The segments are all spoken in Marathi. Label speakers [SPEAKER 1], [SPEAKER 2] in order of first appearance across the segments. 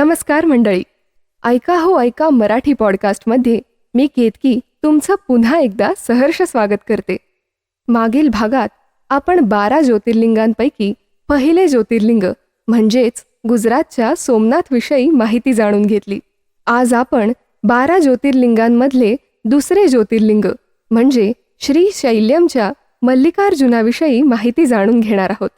[SPEAKER 1] नमस्कार मंडळी. ऐका हो ऐका मराठी पॉडकास्टमध्ये मी केतकी तुमचं पुन्हा एकदा सहर्ष स्वागत करते. मागील भागात आपण बारा ज्योतिर्लिंगांपैकी पहिले ज्योतिर्लिंग म्हणजेच गुजरातच्या सोमनाथविषयी माहिती जाणून घेतली. आज आपण बारा ज्योतिर्लिंगांमधले दुसरे ज्योतिर्लिंग म्हणजे श्री शैल्यमच्या मल्लिकार्जुनाविषयी माहिती जाणून घेणार आहोत.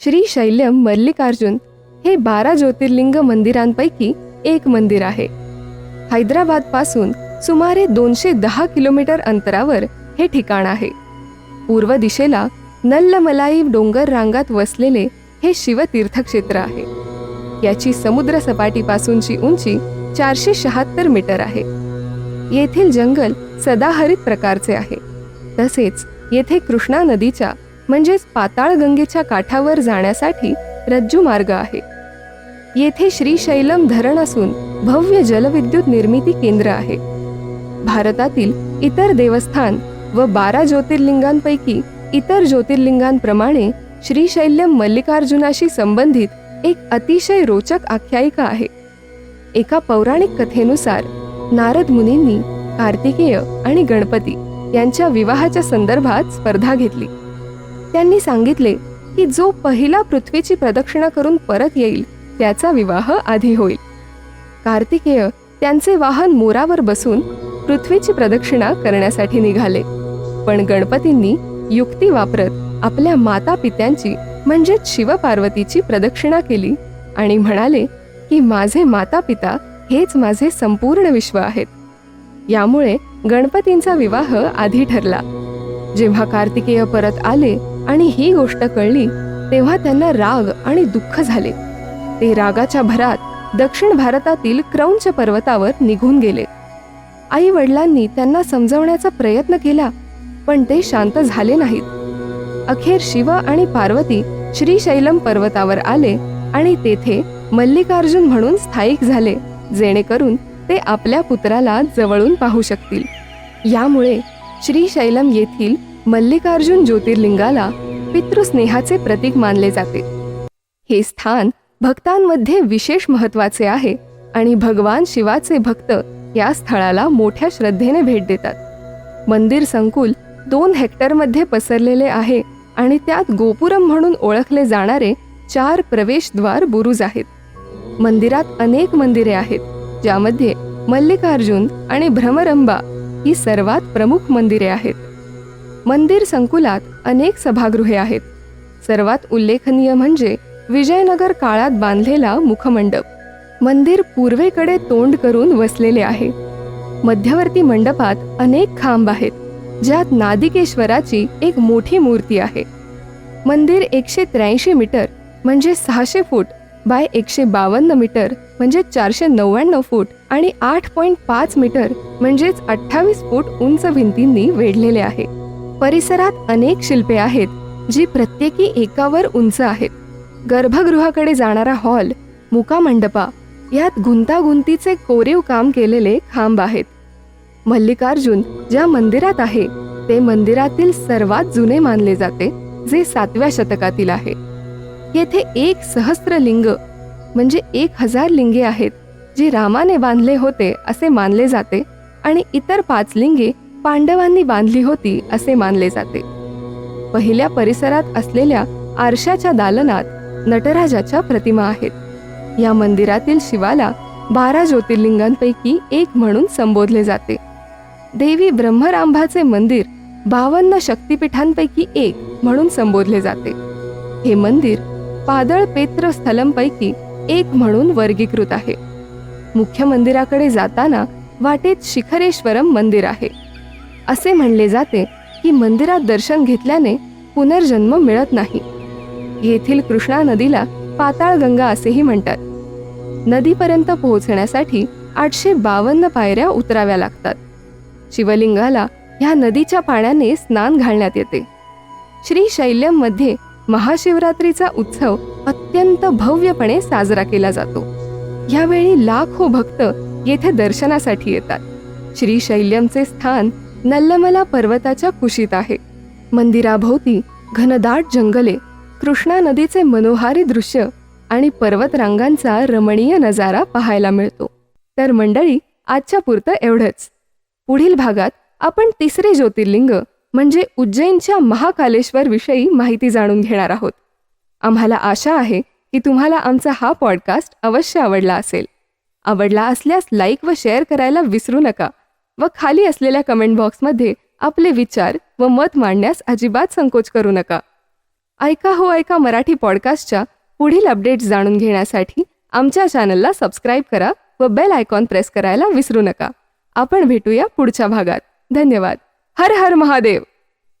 [SPEAKER 1] श्री शैल्यम मल्लिकार्जुन हे बारा ज्योतिर्लिंग मंदिरांपैकी एक मंदिर आहे. हैदराबादपासून सुमारे दोनशे दहा किलोमीटर अंतरावर हे ठिकाण आहे. पूर्व दिशेला नल्लमलाई डोंगर रांगात वसलेले हे शिवतीर्थक्षेत्र आहे. याची समुद्र सपाटीपासूनची उंची चारशे शहात्तर मीटर आहे. येथील जंगल सदाहरित प्रकारचे आहे. तसेच येथे कृष्णा नदीच्या म्हणजेच पाताळगंगेच्या काठावर जाण्यासाठी रज्जू मार्ग आहे. येथे श्रीशैलम धरण असून भव्य जलविद्युत निर्मिती केंद्र आहे. भारतातील इतर देवस्थान व बारा ज्योतिर्लिंगांपैकी इतर ज्योतिर्लिंगांप्रमाणे श्रीशैल्यम मल्लिकार्जुनाशी संबंधित एक अतिशय रोचक आख्यायिका आहे. एका पौराणिक कथेनुसार नारद मुनींनी कार्तिकेय आणि गणपती यांच्या विवाहाच्या संदर्भात स्पर्धा घेतली. त्यांनी सांगितले की जो पहिला पृथ्वीची प्रदक्षिणा करून परत येईल त्याचा विवाह आधी होईल. कार्तिकेय त्यांचे वाहन मोरावर बसून पृथ्वीची प्रदक्षिणा करण्यासाठी निघाले. पण गणपतींनी युक्ती वापरत आपल्या माता पित्यांची म्हणजेच शिवपार्वतीची प्रदक्षिणा केली आणि म्हणाले की माझे माता पिता हेच माझे संपूर्ण विश्व आहेत. यामुळे गणपतींचा विवाह आधी ठरला. जेव्हा कार्तिकेय परत आले आणि ही गोष्ट कळली तेव्हा त्यांना राग आणि दुःख झाले. ते रागाच्या भरात दक्षिण भारतातील क्रौंच पर्वतावर निघून गेले. आई वडिलांनी त्यांना समजवण्याचा प्रयत्न केला पण ते शांत झाले नाहीत. अखेर शिव आणि पार्वती श्रीशैलम पर्वतावर आले आणि तेथे मल्लिकार्जुन म्हणून स्थायिक झाले जेणेकरून ते आपल्या पुत्राला जवळून पाहू शकतील. यामुळे श्रीशैलम येथील मल्लिकार्जुन ज्योतिर्लिंगाला पितृस्नेहाचे प्रतीक मानले जाते. हे स्थान भक्तांमध्ये विशेष महत्त्वाचे आहे आणि भगवान शिवाचे भक्त या स्थळाला मोठ्या श्रद्धेने भेट देतात. मंदिर संकुल दोन हेक्टरमध्ये पसरलेले आहे आणि त्यात गोपुरम म्हणून ओळखले जाणारे चार प्रवेशद्वार बुरुज आहेत. मंदिरात अनेक मंदिरे आहेत ज्यामध्ये मल्लिकार्जुन आणि भ्रमरंबा ही सर्वात प्रमुख मंदिरे आहेत. मंदिर संकुलात अनेक सभागृहे आहेत. सर्वात उल्लेखनीय म्हणजे विजयनगर काळात बांधलेला मुखमंडप मंदिर पूर्वेकडे तोंड करून वसलेले आहे. मध्यवर्ती मंडपात अनेक खांब आहेत ज्यात नादिकेश्वराची एक मोठी मूर्ती आहे. मंदिर एकशे त्र्याऐंशी मीटर म्हणजे सहाशे फूट बाय एकशे बावन्न मीटर म्हणजे चारशे नव्याण्णव फूट आणि आठ पॉईंट पाच मीटर म्हणजेच अठ्ठावीस फूट उंच भिंतींनी वेढलेले आहे. परिसरात अनेक शिल्पे आहेत जी प्रत्येकी एकावर उंच आहेत. गर्भगृहाकडे जाणारा हॉल मुकामंडपा यात गुंतागुंतीचे कोरीव काम केलेले खांब आहेत. मल्लिकार्जुन ज्या मंदिरात आहे ते मंदिरातील सर्वात जुने मानले जाते जे सातव्या शतकातील आहे. येथे एक सहस्त्र लिंग म्हणजे एक हजार लिंगे आहेत जी रामाने बांधले होते असे मानले जाते आणि इतर पाच लिंगे पांडवांनी बांधली होती असे मानले जाते. पहिल्या परिसरात असलेल्या आरशाच्या दालनात नटराजाच्या प्रतिमा आहेत. या मंदिरातील शिवाला बारा ज्योतिर्लिंगांपैकी एक म्हणून संबोधले जाते. देवी ब्रह्मरांभाचे मंदिर बावन्न शक्तिपीठांपैकी एक म्हणून संबोधले जाते. हे मंदिर पादळ पेत्र स्थलंपैकी एक म्हणून वर्गीकृत आहे. मुख्य मंदिराकडे जाताना वाटेत शिखरेश्वरम मंदिर आहे. असे म्हणले जाते की मंदिरात दर्शन घेतल्याने पुनर्जन्म मिळत नाही. येथील कृष्णा नदीला पाताळगंगा असेही म्हणतात. नदीपर्यंत पोहोचण्यासाठी आठशे बावन्न पायऱ्या उतराव्या लागतात. शिवलिंगाला ह्या नदीच्या पाण्याने स्नान घालण्यात येते. श्री शैल्यममध्ये महाशिवरात्रीचा उत्सव अत्यंत भव्यपणे साजरा केला जातो. यावेळी लाखो भक्त येथे दर्शनासाठी येतात. श्री शैल्यमचे स्थान नल्लमला पर्वताच्या कुशीत आहे. मंदिराभोवती घनदाट जंगले कृष्णा नदीचे मनोहारी दृश्य आणि पर्वतरांगांचा रमणीय नजारा पाहायला मिळतो. तर मंडळी आजच्या पुरतं एवढंच. पुढील भागात आपण तिसरे ज्योतिर्लिंग म्हणजे उज्जैनच्या महाकालेश्वर विषयी माहिती जाणून घेणार आहोत. आम्हाला आशा आहे की तुम्हाला आमचा हा पॉडकास्ट अवश्य आवडला असेल. आवडला असल्यास लाईक व शेअर करायला विसरू नका व खाली असलेल्या कमेंट बॉक्समध्ये आपले विचार व मत मांडण्यास अजिबात संकोच करू नका. ऐका हो ऐका मराठी पॉडकास्टच्या पुढील अपडेट्स जाणून घेण्यासाठी आमच्या चॅनलला सबस्क्राईब करा व बेल आयकॉन प्रेस करायला विसरू नका. आपण भेटूया पुढच्या भागात. धन्यवाद. हर हर महादेव.